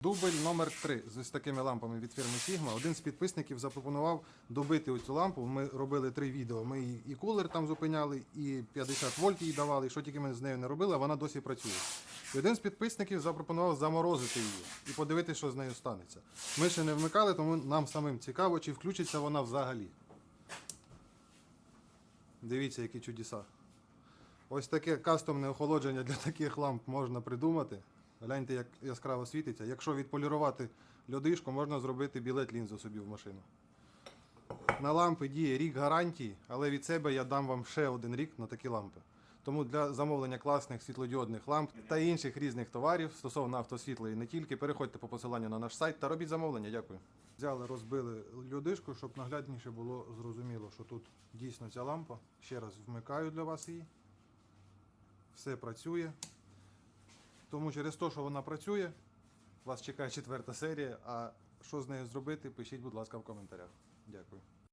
Дубль номер 3 з такими лампами від фірми Sigma. Один з підписників запропонував добити оцю лампу. Ми робили три відео. Ми і кулер там зупиняли, і 50 вольт їй давали, і що тільки ми з нею не робили, а вона досі працює. І один з підписників запропонував заморозити її і подивитися, що з нею станеться. Ми ще не вмикали, тому нам самим цікаво, чи включиться вона взагалі. Дивіться, які чудеса. Ось таке кастомне охолодження для таких ламп можна придумати. Гляньте, як яскраво світиться. Якщо відполірувати льодишку, можна зробити білет лінзу собі в машину. На лампи діє рік гарантії, але від себе я дам вам ще один рік на такі лампи. Тому для замовлення класних світлодіодних ламп та інших різних товарів стосовно автосвітла і не тільки, переходьте по посиланню на наш сайт та робіть замовлення. Дякую. Взяли, розбили льодишку, щоб наглядніше було зрозуміло, що тут дійсно ця лампа. Ще раз вмикаю для вас її. Все працює. Тому через те, що вона працює, вас чекає четверта серія. А що з нею зробити, пишіть, будь ласка, в коментарях. Дякую.